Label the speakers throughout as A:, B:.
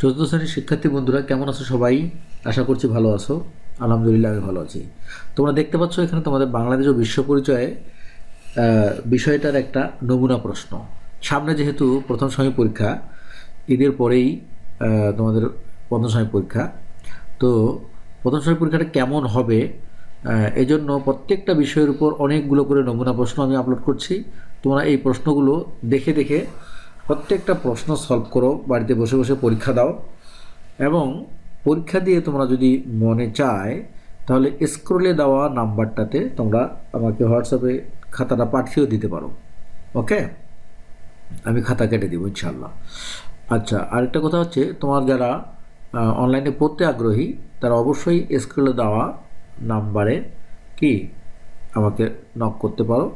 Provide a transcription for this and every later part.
A: চতুর্থ শ্রেণির শিক্ষার্থী বন্ধুরা, কেমন আছো সবাই? আশা করছি ভালো আছো। আলহামদুলিল্লাহ আমি ভালো আছি। তোমরা দেখতে পাচ্ছ এখানে তোমাদের বাংলাদেশ ও বিশ্ব পরিচয়ে বিষয়টার একটা নমুনা প্রশ্ন। সামনে যেহেতু প্রথম সময় পরীক্ষা, ঈদের পরেই তোমাদের প্রথম সময় পরীক্ষা। তো প্রথম সময় পরীক্ষাটা কেমন হবে এজন্য প্রত্যেকটা বিষয়ের উপর অনেকগুলো করে নমুনা প্রশ্ন আমি আপলোড করছি। তোমরা এই প্রশ্নগুলো দেখে দেখে প্রত্যেকটা প্রশ্ন সলভ করো, বাড়িতে বসে বসে পরীক্ষা দাও এবং পরীক্ষা দিয়ে তোমরা যদি মনে চায়, তাহলে স্ক্রোলে দেওয়া নাম্বারটাতে তোমরা আমাকে হোয়াটসঅ্যাপে খাতাটা পাঠিয়েও দিতে পারো। ওকে আমি খাতা কেটে দেবো ইনশাল্লাহ আচ্ছা আরেকটা কথা হচ্ছে, তোমার যারা অনলাইনে পড়তে আগ্রহী, তারা অবশ্যই স্ক্রলে দেওয়া নাম্বারে কি? আমাকে নক করতে পারো।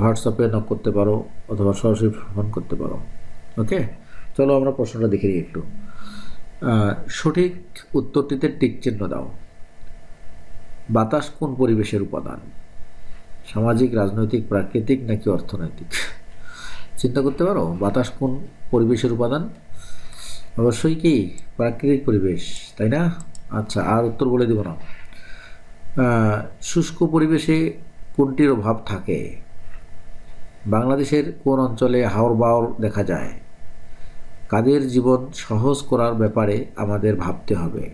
A: হোয়াটসঅ্যাপে নক করতে পারো অথবা সরাসরি ফোন করতে পারো। ওকে চলো আমরা প্রশ্নটা দেখে নিই একটু। সঠিক উত্তরটিতে টিক চিহ্ন দাও। বাতাস কোন পরিবেশের উপাদান? সামাজিক, রাজনৈতিক, প্রাকৃতিক নাকি অর্থনৈতিক? চিন্তা করতে পারো? বাতাস কোন পরিবেশের উপাদান? অবশ্যই কি? প্রাকৃতিক পরিবেশ, তাই না? আচ্ছা আর উত্তর বলে দেব না। শুষ্ক পরিবেশে কোনটির অভাব থাকে। বাংলাদেশের কোন অঞ্চলে হাওর বাওর দেখা যায়। কাদের জীবন সহজ করার ব্যাপারে আমাদের ভাবতে হবে।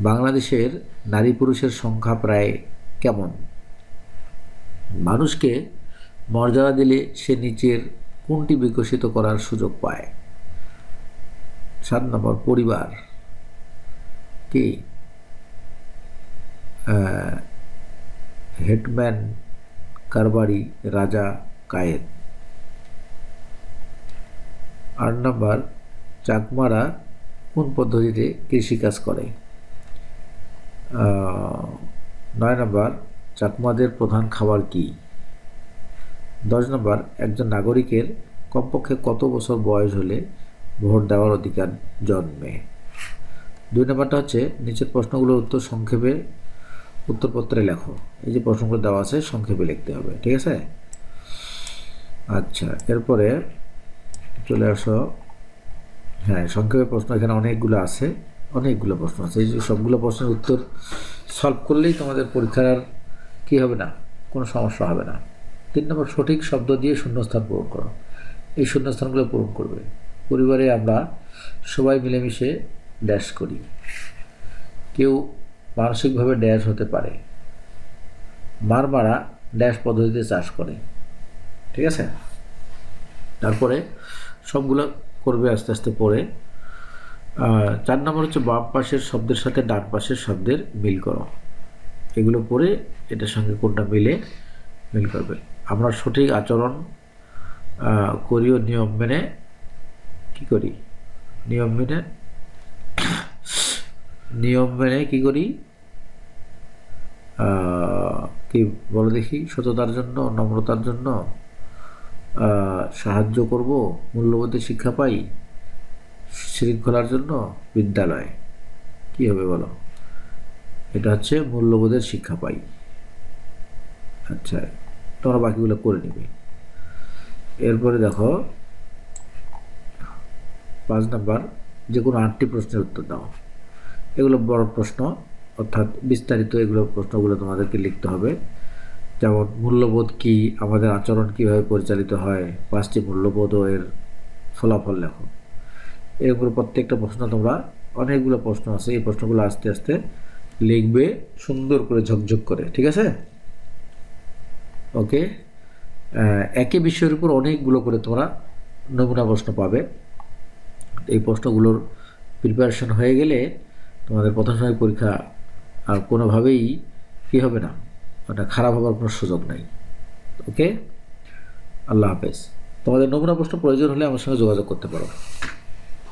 A: বাংলাদেশের নারী পুরুষের সংখ্যা প্রায় কেমন? মানুষকে মর্যাদা দিলে সে নিচের কোনটি বিকশিত করার সুযোগ পায়? সাত নম্বর, পরিবার। কি? হেডম্যান কারবারি রাজা কায়েদ। আট নম্বর, চাকমারা কোন পদ্ধতিতে কৃষিকাজ করে? নয় নম্বর, চাকমাদের প্রধান খাবার কি? দশ নম্বর, একজন নাগরিকের কমপক্ষে কত বছর বয়স হলে ভোট দেওয়ার অধিকার জন্মে? দুই নম্বরটা হচ্ছে, নিচের প্রশ্নগুলোর উত্তর সংক্ষেপে উত্তরপত্রে লেখো। এই যে প্রশ্নগুলো দেওয়া আছে, সংক্ষেপে লিখতে হবে, ঠিক আছে? আচ্ছা এরপরে চলে আসো। হ্যাঁ সংক্ষেপে প্রশ্ন, এখানে অনেকগুলো আছে, অনেকগুলো প্রশ্ন আছে। এই যে সবগুলো প্রশ্নের উত্তর সলভ করলেই তোমাদের পরীক্ষার আর কী হবে না, কোনো সমস্যা হবে না। তিন নম্বর, সঠিক শব্দ দিয়ে শূন্যস্থান পূরণ করো। এই শূন্যস্থানগুলো পূরণ করবে। পরিবারে আমরা সবাই মিলেমিশে ড্যাশ করি। কেউ মানসিকভাবে ড্যাশ হতে পারে। মার মারা ড্যাশ পদ্ধতিতে চাষ করে। ঠিক আছে? তারপরে সবগুলো করবে আস্তে আস্তে আহ, চার নম্বর হচ্ছে বাম পাশের শব্দের সাথে ডান পাশের শব্দের মিল করো। এগুলো পড়ে এটার সঙ্গে কোনটা মিলে মিল করবে। আমরা সঠিক আচরণ করি ও নিয়ম মেনে কী করি? নিয়ম মেনে নিয়ম মেনে কী করি? কি বলো দেখি? সততার জন্য, নম্রতার জন্য সাহায্য করব, মূল্যবোধের শিক্ষা পাই, শৃঙ্খলার জন্য, বিদ্যালয়। কি হবে বলো? এটা হচ্ছে মূল্যবোধের শিক্ষা পাই। আচ্ছা তোমরা বাকিগুলো করে নিবে। এরপরে দেখো, পাঁচ নাম্বার, যে কোনো আটটি প্রশ্নের উত্তর দাও। এগুলো বড় প্রশ্ন। অর্থাৎ বিস্তারিত এগুলো প্রশ্নগুলো তোমাদেরকে লিখতে হবে। যেমন, মূল্যবোধ কি? আমাদের আচরণ কীভাবে পরিচালিত হয়? পাঁচটি মূল্যবোধ ও এর ফলাফল লেখো। এরপরে প্রত্যেকটা প্রশ্ন তোমরা, অনেকগুলো প্রশ্ন আছে, এই প্রশ্নগুলো আস্তে আস্তে লিখবে, সুন্দর করে ঝকঝক করে, ঠিক আছে? ওকে? একই বিষয়ের উপর অনেকগুলো করে তোমরা নমুনা প্রশ্ন পাবে। এই প্রশ্নগুলোর প্রিপারেশন হয়ে গেলে তোমাদের প্রথম সময় পরীক্ষা আর কোনোভাবেই কী হবে না? ওটা খারাপ হবার কোনো সুযোগ নাই। ওকে আল্লাহ হাফেজ। তোমাদের নমুনা প্রশ্ন প্রয়োজন হলে আমার সঙ্গে যোগাযোগ করতে পারো।